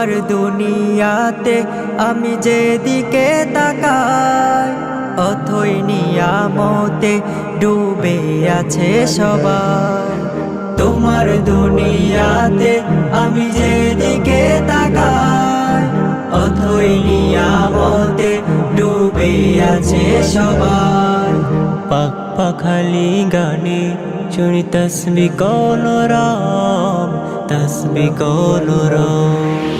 তোমার দুনিয়াতে আমি যেদিকে তাকাই, অথই নিয়ামতে ডুবে আছে সবাই। তোমার দুনিয়াতে আমি যেদিকে তাকাই, অথই নিয়ামতে ডুবে আছে সবাই। পাক পাখালি গানে শুনি তসবি কলরাম তসবি কলরাম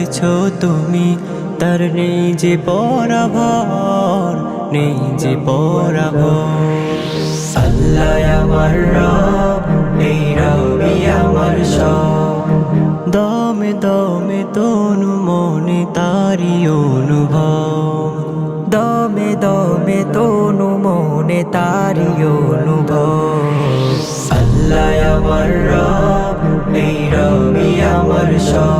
হয়েছ তুমি? তার নেই যে পরাভর, নেই যে পরাভর। আল্লাহ আমার রব এই রবি দমে দমে তনু মনে তারি অনুভব। দমে দমে তনু মনে তারি অনুভব। আল্লাহ আমার রব এই রবি আমার সব।